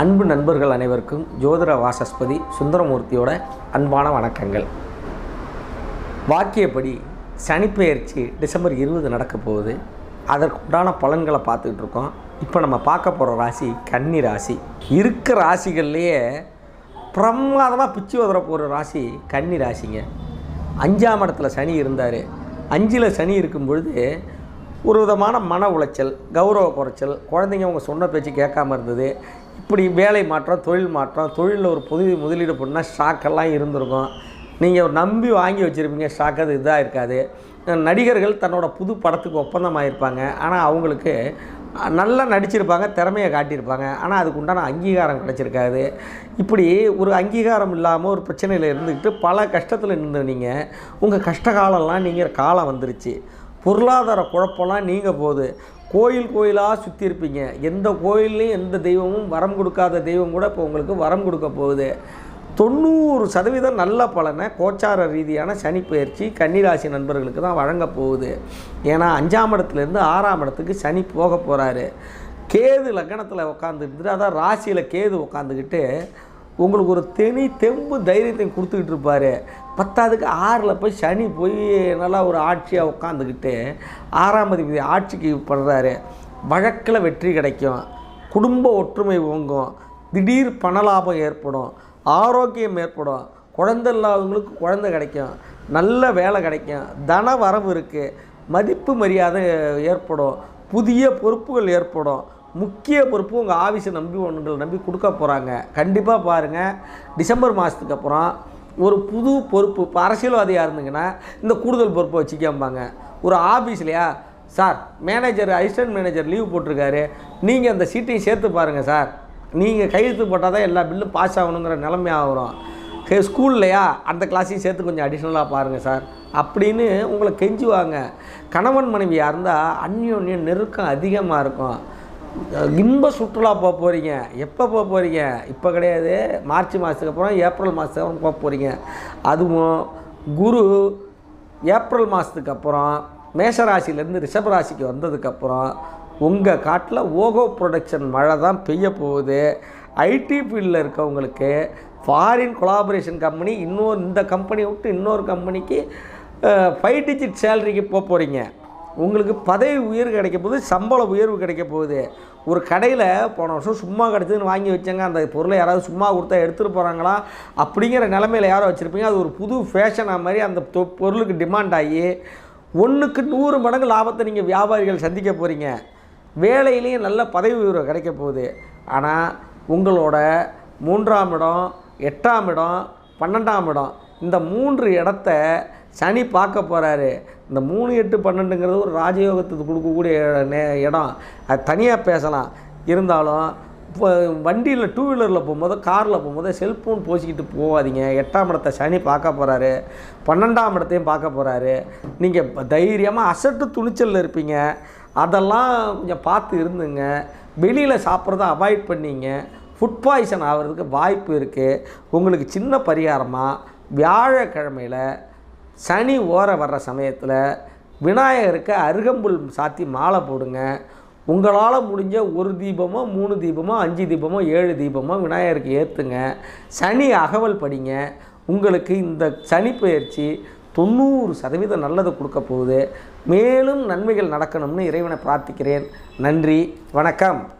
அன்பு நண்பர்கள் அனைவருக்கும் ஜோதிட வாசஸ்பதி சுந்தரமூர்த்தியோட அன்பான வணக்கங்கள். வாக்கியப்படி சனிப்பெயர்ச்சி டிசம்பர் இருபது நடக்க போகுது. அதற்குண்டான பலன்களை பார்த்துக்கிட்டு இருக்கோம். இப்போ நம்ம பார்க்க போகிற ராசி கன்னி ராசி. இருக்கிற ராசிகள்லேயே பிரமாதமாக பிச்சு உதற போகிற ராசி கன்னி ராசிங்க. அஞ்சாம் இடத்துல சனி இருந்தார். அஞ்சில் சனி இருக்கும் பொழுது ஒரு விதமான மன உளைச்சல் கௌரவ குறைச்சல் குழந்தைங்க அவங்க சொன்ன பேச்சு கேட்காம இருந்தது. இப்படி வேலை மாற்றம் தொழில் மாற்றம் தொழிலில் ஒரு புது முதலீடு பண்ணால் ஷாக்கெல்லாம் இருந்திருக்கும். நீங்கள் நம்பி வாங்கி வச்சுருப்பீங்க ஷாக் அது இதாக இருக்காது. நடிகர்கள் தன்னோட புது படத்துக்கு ஒப்பந்தமாயிருப்பாங்க. ஆனால் அவங்களுக்கு நல்லா நடிச்சிருப்பாங்க திறமையை காட்டியிருப்பாங்க. ஆனால் அதுக்கு உண்டான அங்கீகாரம் கிடச்சிருக்காது. இப்படி ஒரு அங்கீகாரம் இல்லாமல் ஒரு பிரச்சனையில் இருந்துக்கிட்டு பல கஷ்டத்தில் இருந்த நீங்கள் உங்கள் கஷ்ட காலம்லாம் நீங்கள் காலம் வந்துருச்சு. பொருளாதார குழப்பம்லாம் நீங்கள் போகுது. கோயில் கோயிலாக சுற்றி இருப்பீங்க. எந்த கோயில்லையும் எந்த தெய்வமும் வரம் கொடுக்காத தெய்வம் கூட இப்போ உங்களுக்கு வரம் கொடுக்க போகுது. தொண்ணூறு சதவீதம் நல்ல பலனை கோச்சார ரீதியான சனி பயிற்சி கன்னிராசி நண்பர்களுக்கு தான் வழங்க போகுது. ஏன்னா அஞ்சாம் இடத்துலேருந்து ஆறாம் இடத்துக்கு சனி போக போகிறாரு கேது லக்னத்தில் உட்காந்துக்கிட்டு அதான் ராசியில் கேது உட்காந்துக்கிட்டு உங்களுக்கு ஒரு தெனி தெம்பு தைரியத்தை கொடுத்துக்கிட்டு இருப்பார். பத்தாவதுக்கு ஆறில் போய் சனி போய் நல்லா ஒரு ஆட்சியாக உட்காந்துக்கிட்டு ஆறாம் அதிபதி ஆட்சிக்கு பண்ணுறாரு வழக்கில் வெற்றி கிடைக்கும். குடும்ப ஒற்றுமை ஓங்கும். திடீர் பணலாபம் ஏற்படும். ஆரோக்கியம் ஏற்படும். குழந்தை இல்லாதவங்களுக்கு குழந்தை கிடைக்கும். நல்ல வேலை கிடைக்கும். தன வரவு இருக்குது மதிப்பு மரியாதை ஏற்படும். புதிய பொறுப்புகள் ஏற்படும். முக்கிய பொறுப்பு உங்கள் ஆஃபீஸை நம்பி ஒன்றுங்களை நம்பி கொடுக்க போகிறாங்க கண்டிப்பாக பாருங்கள் டிசம்பர் மாதத்துக்கு அப்புறம் ஒரு புது பொறுப்பு இப்போ அரசியல்வாதியாக இருந்தீங்கன்னா இந்த கூடுதல் பொறுப்பை வச்சுக்காம்பாங்க. ஒரு ஆஃபீஸ்லையா sir manager assistant manager leave போட்டிருக்காரு. நீங்கள் அந்த சீட்டையும் சேர்த்து பாருங்கள் சார். நீங்கள் கையெழுத்து போட்டால் தான் எல்லா பில்லும் பாஸ் ஆகணுங்கிற நிலைமையாக வரும் ஸ்கூல்லையா அந்த கிளாஸையும் சேர்த்து கொஞ்சம் அடிஷ்னலாக பாருங்கள் சார். அப்படின்னு உங்களை கெஞ்சுவாங்க. கணவன் மனைவியாக இருந்தால் அந்யோன்யம் நெருக்கம் அதிகமாக இருக்கும். இன்ப சுற்றுலா போக போகிறீங்க எப்போ போக போகிறீங்க இப்போ கிடையாது. மார்ச் மாதத்துக்கு அப்புறம் ஏப்ரல் மாதத்துக்கு போக போகிறீங்க அதுவும் குரு ஏப்ரல் மாதத்துக்கு அப்புறம் மேஷராசிலேருந்து ரிஷபராசிக்கு வந்ததுக்கப்புறம் உங்கள் காட்டில் ஓகோ ப்ரொடக்ஷன் மழை தான் பெய்ய போகுது. ஐடி ஃபீல்டில் இருக்கவங்களுக்கு ஃபாரின் கொலாபரேஷன் கம்பெனி இன்னொரு இந்த கம்பெனியை விட்டு இன்னொரு கம்பெனிக்கு ஃபைவ் டிஜிட் சேலரிக்கு போக போகிறீங்க உங்களுக்கு பதவி உயர்வு கிடைக்க போகுது சம்பள உயர்வு கிடைக்க போகுது. ஒரு கடையில் போன வருஷம் சும்மா கிடச்சதுன்னு வாங்கி வச்சாங்க. அந்த பொருளை யாராவது சும்மா கொடுத்தா எடுத்துகிட்டு போகிறாங்களா அப்படிங்கிற நிலமையில யாரோ வச்சுருப்பீங்க. அது ஒரு புது ஃபேஷனாக மாதிரி அந்த தொ- பொருளுக்கு டிமாண்ட் ஆகி ஒன்றுக்கு நூறு மடங்கு லாபத்தை நீங்கள் வியாபாரிகள் சந்திக்க போகிறீங்க வேலையிலையும் நல்ல பதவி உயர்வு கிடைக்க போகுது. ஆனால் உங்களோட மூன்றாம் இடம் எட்டாம் இடம் பன்னெண்டாம் இடம் இந்த மூன்று இடத்த சனி பார்க்க போகிறாரு இந்த மூணு எட்டு பன்னெண்டுங்கிறது ஒரு ராஜயோகத்துக்கு கொடுக்கக்கூடிய நே இடம். அது தனியாக பேசலாம். இருந்தாலும் இப்போ வண்டியில் டூ வீலரில் போகும்போது காரில் போகும்போது செல்ஃபோன் போசிக்கிட்டு போகாதீங்க. எட்டாம் இடத்தை சனி பார்க்க போகிறாரு பன்னெண்டாம் இடத்தையும் பார்க்க போகிறாரு நீங்கள் தைரியமாக அசட்டு துணிச்சலில் இருப்பீங்க. அதெல்லாம் கொஞ்சம் பார்த்து இருந்துங்க. வெளியில் சாப்பிட்றத அவாய்ட் பண்ணீங்க. ஃபுட் பாய்சன் ஆகிறதுக்கு வாய்ப்பு இருக்குது உங்களுக்கு சின்ன பரிகாரமாக வியாழக்கிழமையில் சனி ஓர வர்ற சமயத்தில் விநாயகருக்கு அருகம்புல் சாத்தி மாலை போடுங்க. உங்களால் முடிஞ்ச ஒரு தீபமோ மூணு தீபமோ அஞ்சு தீபமோ ஏழு தீபமோ விநாயகருக்கு ஏற்றுங்க சனி அகவல் படிங்க. உங்களுக்கு இந்த சனி பயிற்சி தொண்ணூறு சதவீதம் நல்லது கொடுக்க போகுது. மேலும் நன்மைகள் நடக்கணும்னு இறைவனை பிரார்த்திக்கிறேன். நன்றி வணக்கம்.